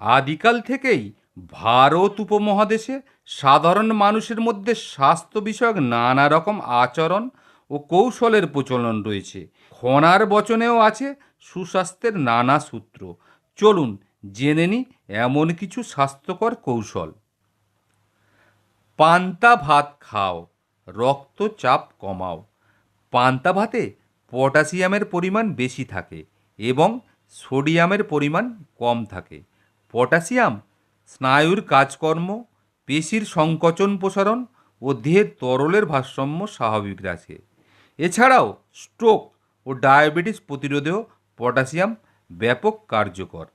আদিকাল থেকেই ভারত উপমহাদেশে সাধারণ মানুষের মধ্যে স্বাস্থ্য বিষয়ক নানা রকম আচরণ ও কৌশলের প্রচলন রয়েছে। খনার বচনেও আছে সুস্বাস্থ্যের নানা সূত্র। চলুন জেনে নি এমন কিছু স্বাস্থ্যকর কৌশল। পান্তা ভাত খাও, রক্তচাপ কমাও। পান্তা ভাতে পটাশিয়ামের পরিমাণ বেশি থাকে এবং সোডিয়ামের পরিমাণ কম থাকে। পটাশিয়াম, স্নায়ুর কাজকর্ম, পেশির সংকোচন প্রসারণ ও দেহের তরলের ভারসাম্য স্বাভাবিক রাখে। এছাড়াও স্ট্রোক ও ডায়াবেটিস প্রতিরোধেও পটাশিয়াম ব্যাপক কার্যকর।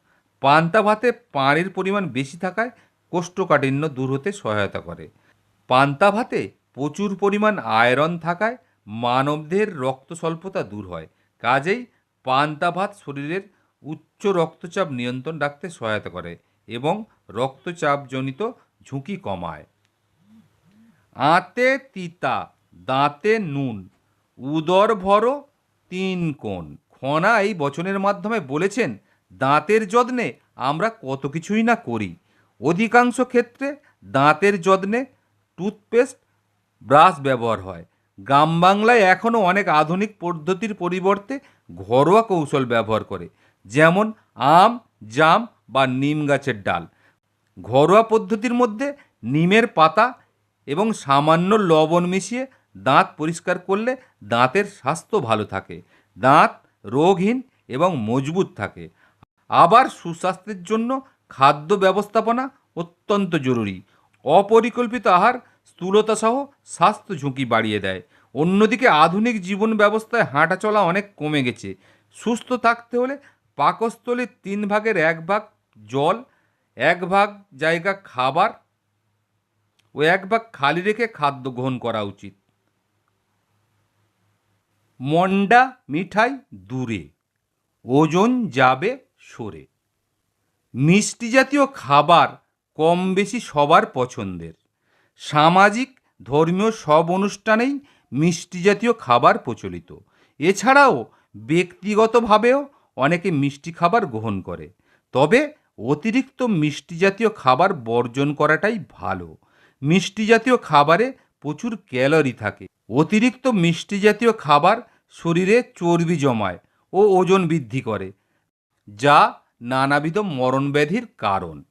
পান্তা ভাতে পানির পরিমাণ বেশি থাকায় কোষ্ঠকাঠিন্য দূর হতে সহায়তা করে। পান্তা ভাতে প্রচুর পরিমাণ আয়রন থাকায় মানবদেহের রক্ত স্বল্পতা দূর হয়। কাজেই পান্তা ভাত শরীরের উচ্চ রক্তচাপ নিয়ন্ত্রণ রাখতে সহায়তা করে এবং রক্তচাপজনিত ঝুঁকি কমায়। আঁতে তিতা, দাঁতে নুন, উদর ভরো তিন কোণ। খনা এই বচনের মাধ্যমে বলেছেন, দাঁতের যত্নে আমরা কত কিছুই না করি। অধিকাংশ ক্ষেত্রে দাঁতের যত্নে টুথপেস্ট, ব্রাশ ব্যবহার হয়। গ্রাম বাংলায় এখনও অনেক আধুনিক পদ্ধতির পরিবর্তে ঘরোয়া কৌশল ব্যবহার করে। যেমন আম, জাম বা নিম গাছের ডাল। ঘরোয়া পদ্ধতির মধ্যে নিমের পাতা এবং সামান্য লবণ মিশিয়ে দাঁত পরিষ্কার করলে দাঁতের স্বাস্থ্য ভালো থাকে। দাঁত রোগহীন এবং মজবুত থাকে। আবার সুস্বাস্থ্যের জন্য খাদ্য ব্যবস্থাপনা অত্যন্ত জরুরি। অপরিকল্পিত আহার স্থূলতাসহ স্বাস্থ্য ঝুঁকি বাড়িয়ে দেয়। অন্যদিকে আধুনিক জীবন ব্যবস্থায় হাঁটা চলা অনেক কমে গেছে। সুস্থ থাকতে হলে পাকস্থলীর তিন ভাগের এক ভাগ জল, এক ভাগ জায়গা খাবার ও এক ভাগ খালি রেখে খাদ্য গ্রহণ করা উচিত। মন্ডা মিঠাই দূরে, ওজন যাবে সরে। মিষ্টি জাতীয় খাবার কম বেশি সবার পছন্দের। সামাজিক, ধর্মীয় সব অনুষ্ঠানেই মিষ্টি জাতীয় খাবার প্রচলিত। এছাড়াও ব্যক্তিগতভাবেও অনেকে মিষ্টি খাবার গ্রহণ করে। তবে অতিরিক্ত মিষ্টি জাতীয় খাবার বর্জন করাটাই ভালো। মিষ্টি জাতীয় খাবারে প্রচুর ক্যালোরি থাকে। অতিরিক্ত মিষ্টি জাতীয় খাবার শরীরে চর্বি জমায় ও ওজন বৃদ্ধি করে, যা নানাবিধ মরণব্যাধির কারণ।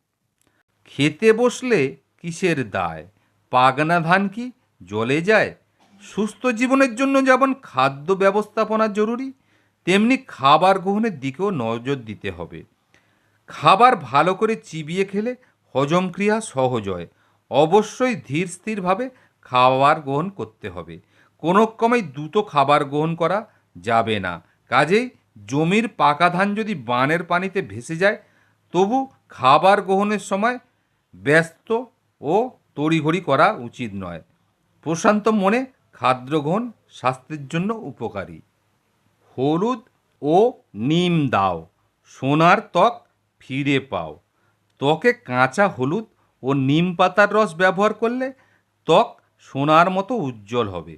খেতে বসলে কিসের দায়? পাগনা ধান কি জলে যায়? সুস্থ জীবনের জন্য যেমন খাদ্য ব্যবস্থাপনা জরুরি তেমনি খাবার গ্রহণের দিকেও নজর দিতে হবে। খাবার ভালো করে চিবিয়ে খেলে হজম ক্রিয়া সহজ হয়। অবশ্যই ধীর স্থিরভাবে খাবার গ্রহণ করতে হবে। কোনো ক্রমেই দ্রুত খাবার গ্রহণ করা যাবে না। কাজেই জমির পাকা ধান যদি বানের পানিতে ভেসে যায়, তবু খাবার গ্রহণের সময় ব্যস্ত ও তড়িঘড়ি করা উচিত নয়। প্রশান্ত মনে খাদ্য গ্রহণ স্বাস্থ্যের জন্য উপকারী। হলুদ ও নিম দাও, সোনার ত্বক ফিরে পাও। ত্বকে কাঁচা হলুদ ও নিম পাতার রস ব্যবহার করলে ত্বক সোনার মতো উজ্জ্বল হবে।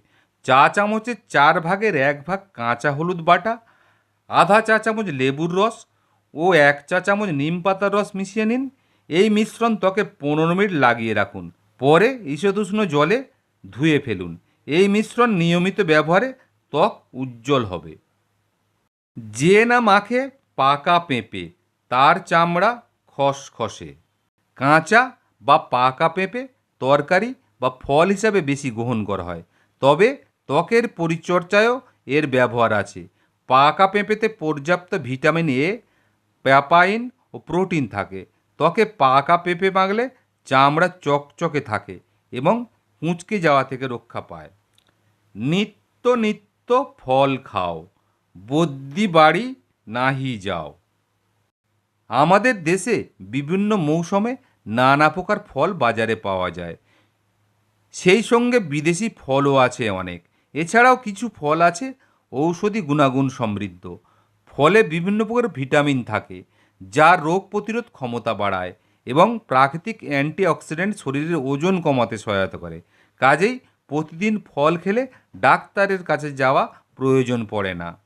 চা চামচের চার ভাগের এক ভাগ কাঁচা হলুদ বাটা, আধা চা চামচ লেবুর রস ও এক চা চামচ নিম পাতার রস মিশিয়ে নিন। এই মিশ্রণ ত্বকে পনেরো মিনিট লাগিয়ে রাখুন। পরে ঈষদুষ্ণ জলে ধুয়ে ফেলুন। এই মিশ্রণ নিয়মিত ব্যবহারে ত্বক উজ্জ্বল হবে। যে না মাখে পাকা পেঁপে, তার চামড়া খসখসে। কাঁচা বা পাকা পেঁপে তরকারি বা ফল হিসাবে বেশি গ্রহণ করা হয়। তবে ত্বকের পরিচর্যায়ও এর ব্যবহার আছে। পাকা পেঁপেতে পর্যাপ্ত ভিটামিন এ, প্যাপাইন ও প্রোটিন থাকে। ত্বকে পাকা পেঁপে মাগলে চামড়া চকচকে থাকে এবং কুঁচকে যাওয়া থেকে রক্ষা পায়। নিত্য নিত্য ফল খাও। বদ্যি বাড়ি নাহি যাও। আমাদের দেশে বিভিন্ন মৌসুমে নানা প্রকার ফল বাজারে পাওয়া যায়। সেই সঙ্গে বিদেশি ফলও আছে অনেক। এছাড়াও কিছু ফল আছে ঔষধি গুণাগুণ সমৃদ্ধ। ফলে বিভিন্ন প্রকার ভিটামিন থাকে, যা রোগ প্রতিরোধ ক্ষমতা বাড়ায় এবং প্রাকৃতিক অ্যান্টিঅক্সিডেন্ট শরীরের ওজন কমাতে সহায়তা করে। কাজেই প্রতিদিন ফল খেলে ডাক্তারের কাছে যাওয়া প্রয়োজন পড়ে না।